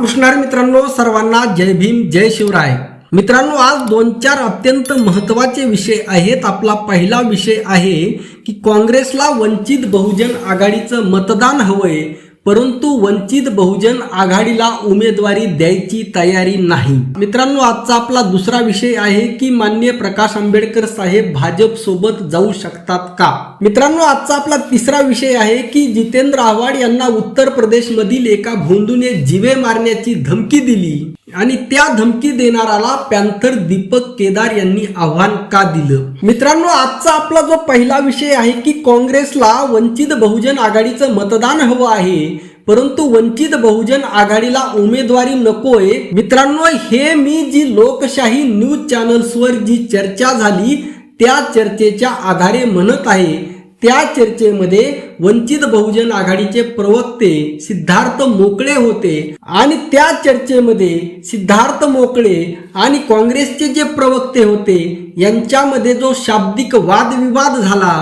रामकृष्णार मित्रांनो सर्वांना जय भीम जय शिवराय. मित्रांनो आज दोन चार अत्यंत महत्त्वाचे विषय आहेत. आपला पहिला विषय आहे की काँग्रेसला वंचित बहुजन आघाडीचं मतदान हवंय. परंतु वंचित बहुजन आघाडीला उमेदवारी द्यायची तयारी नाही. मित्रांनो आजचा आपला दुसरा विषय आहे की मान्य प्रकाश आंबेडकर साहेब भाजप सोबत जाऊ शकतात का? मित्रांनो आजचा आपला तिसरा विषय आहे की जितेंद्र आव्हाड यांना उत्तर प्रदेश मधील एका भोंदूने जिवे मारण्याची धमकी दिली. आणि त्या धमकी देणाराला पॅन्थर दीपक केदार यांनी आव्हान का दिलं? मित्रांनो आजचा आपला जो पहिला विषय आहे की काँग्रेसला वंचित बहुजन आघाडीचं मतदान हवं आहे परंतु वंचित बहुजन आघाडीला उमेदवारी नकोय. मित्रांनो हे मी जी लोकशाही न्यूज चॅनल्सवर जी चर्चा झाली त्या चर्चेच्या आधारे म्हणत आहे त्या चर्चेमध्ये वंचित बहुजन आघाडीचे प्रवक्ते सिद्धार्थ मोकळे होते आणि त्या चर्चेमध्ये सिद्धार्थ मोकळे आणि काँग्रेसचे जे प्रवक्ते होते यांच्यामध्ये जो शाब्दिक वादविवाद झाला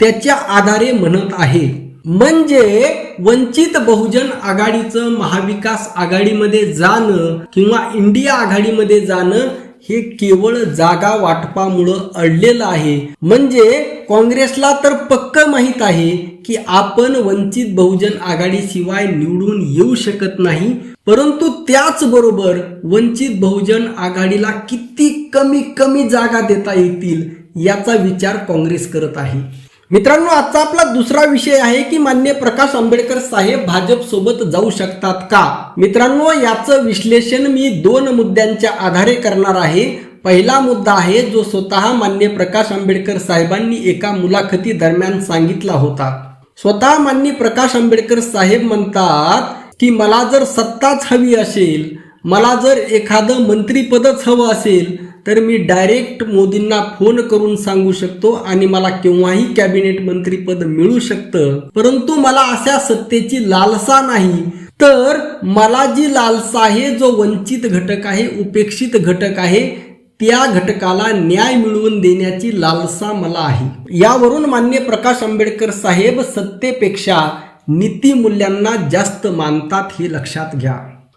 त्याच्या आधारे म्हणत आहे. म्हणजे वंचित बहुजन आघाडीचं महाविकास आघाडीमध्ये जाणं किंवा इंडिया आघाडीमध्ये जाणं हे केवळ जागा वाटपामुळं अडलेलं आहे. म्हणजे काँग्रेसला तर पक्क माहीत आहे की आपण वंचित बहुजन आघाडीशिवाय निवडून येऊ शकत नाही परंतु त्याचबरोबर वंचित बहुजन आघाडीला किती कमी कमी जागा देता येतील याचा विचार काँग्रेस करत आहे. मित्रांनो आजचा आपला दुसरा विषय आहे की मान्य प्रकाश आंबेडकर साहेब भाजप सोबत जाऊ शकतात का? मित्रांनो याचं विश्लेषण मी दोन मुद्द्यांच्या आधारे करणार आहे. पहिला मुद्दा आहे जो स्वतः मान्य प्रकाश आंबेडकर साहेबांनी एका मुलाखती दरम्यान सांगितला होता. स्वतः मान्य प्रकाश आंबेडकर साहेब म्हणतात की मला जर सत्ताच हवी असेल मला जर एखादं मंत्रीपदच हवं असेल तर मी डायरेक्ट मोदींना फोन करून सांगू शकतो आणि मला केव्हाही कॅबिनेट मंत्रीपद मिळू शकतं. परंतु मला अशा सत्तेची लालसा नाही. तर मला जी लालसा आहे जो वंचित घटक आहे उपेक्षित घटक आहे त्या घटकाला न्याय मिळवून देण्याची लालसा मला आहे. यावरून मान्य प्रकाश आंबेडकर साहेब सत्तेपेक्षा नीतीमूल्यांना जास्त मानतात हे लक्षात घ्या.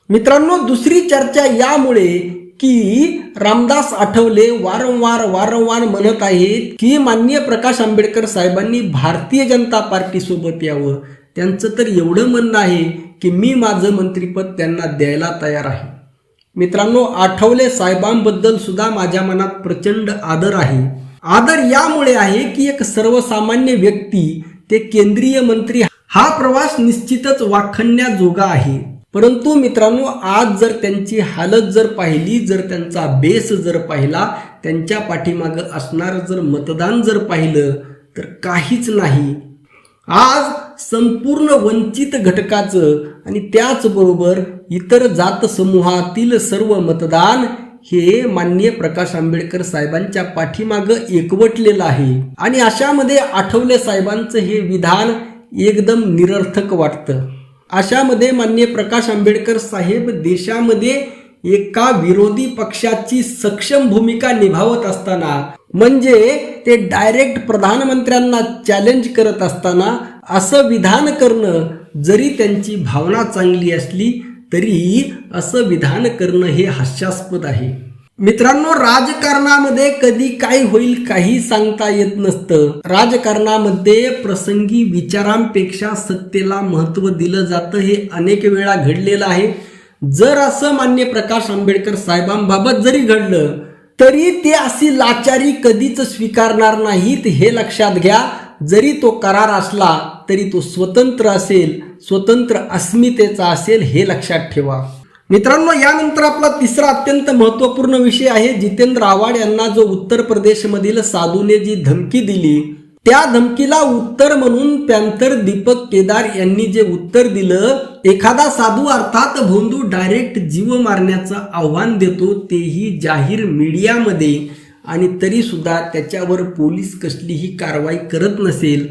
मित्रांनो दुसरी चर्चा यामुळे की रामदास आठवले वारंवार वारंवार म्हणत आहेत की माननीय प्रकाश आंबेडकर साहेबांनी भारतीय जनता पार्टी सोबत यावं. त्यांचं तर एवढं म्हणणं आहे की मी माझं मंत्रीपद त्यांना द्यायला तयार आहे. मित्रांनो आठवले साहेबांबद्दल सुद्धा माझ्या मनात प्रचंड आदर आहे. आदर यामुळे आहे की एक सर्वसामान्य व्यक्ती ते केंद्रीय मंत्री हा प्रवास निश्चितच वाखण्याजोगा आहे. परंतु मित्रांनो आज जर त्यांची हालत जर पाहिली जर त्यांचा बेस जर पाहिला त्यांच्या पाठीमागं असणारं जर मतदान जर पाहिलं तर काहीच नाही. आज संपूर्ण वंचित घटकाचं आणि त्याचबरोबर इतर जात समूहातील सर्व मतदान हे माननीय प्रकाश आंबेडकर साहेबांच्या पाठीमागं एकवटलेलं आहे. आणि अशामध्ये आठवले साहेबांचं हे विधान एकदम निरर्थक वाटतं. अशामध्ये मान्य प्रकाश आंबेडकर साहेब देशामध्ये एका विरोधी पक्षाची सक्षम भूमिका निभावत असताना म्हणजे ते डायरेक्ट प्रधानमंत्र्यांना चॅलेंज करत असताना असं विधान करणं जरी त्यांची भावना चांगली असली तरी असं विधान करणं हे हास्यास्पद आहे. मित्रांनो राजकारणामध्ये कधी काय होईल काही सांगता येत नसतं. राजकारणामध्ये प्रसंगी विचारांपेक्षा सत्तेला महत्त्व दिलं जातं हे अनेक वेळा घडलेलं आहे. जर असं मान्य प्रकाश आंबेडकर साहेबांबाबत जरी घडलं तरी ते अशी लाचारी कधीच स्वीकारणार नाहीत हे लक्षात घ्या. जरी तो करार असला तरी तो स्वतंत्र असेल स्वतंत्र अस्मितेचा असेल हे लक्षात ठेवा. मित्रांनो यानंतर आपला तिसरा अत्यंत महत्त्वपूर्ण विषय आहे. जितेंद्र आव्हाड यांना जो उत्तर प्रदेशमधील साधूने जी धमकी दिली त्या धमकीला उत्तर म्हणून पॅन्थर दीपक केदार यांनी जे उत्तर दिलं एखादा साधू अर्थात भोंदू डायरेक्ट जीव मारण्याचं आव्हान देतो तेही जाहीर मीडियामध्ये. आणि तरी सुद्धा त्याच्यावर पोलीस कसलीही कारवाई करत नसेल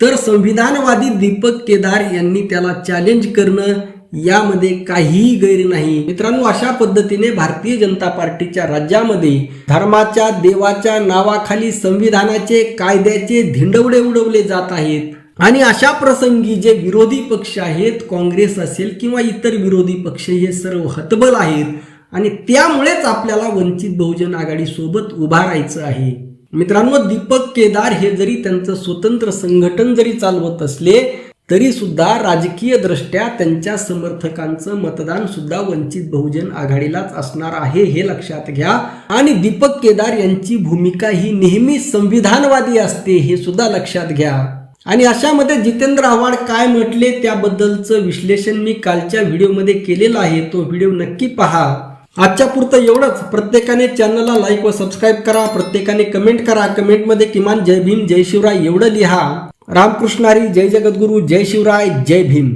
तर संविधानवादी दीपक केदार यांनी त्याला चॅलेंज करणं यामध्ये काहीही गैर नाही. मित्रांनो अशा पद्धतीने भारतीय जनता पार्टीच्या राज्यामध्ये धर्माच्या देवाच्या नावाखाली संविधानाचे कायद्याचे धिंडवडे उडवले जात आहेत. आणि अशा प्रसंगी जे विरोधी पक्ष आहेत काँग्रेस असेल किंवा इतर विरोधी पक्ष हे सर्व हतबल आहेत. आणि त्यामुळेच आपल्याला वंचित बहुजन आघाडी सोबत उभा राहायचं आहे. मित्रांनो दीपक केदार हे जरी त्यांचं स्वतंत्र संघटन जरी चालवत असले तरी सुद्धा राजकीय दृष्ट्या त्यांच्या समर्थकांचं मतदान सुद्धा वंचित बहुजन आघाडीलाच असणार आहे हे लक्षात घ्या. आणि दीपक केदार यांची भूमिका ही नेहमी संविधानवादी असते हे सुद्धा लक्षात घ्या. आणि अशामध्ये जितेंद्र आव्हाड काय म्हटले त्याबद्दलचं विश्लेषण मी कालच्या व्हिडिओमध्ये केलेलं आहे तो व्हिडिओ नक्की पहा. आजच्या पुरतं एवढंच. प्रत्येकाने चॅनलला लाईक व सबस्क्राईब करा प्रत्येकाने कमेंट करा. कमेंटमध्ये किमान जय भीम जय शिवराय एवढं लिहा. रामकृष्णारी जय जगद्गुरू जय शिवराय जय भीम.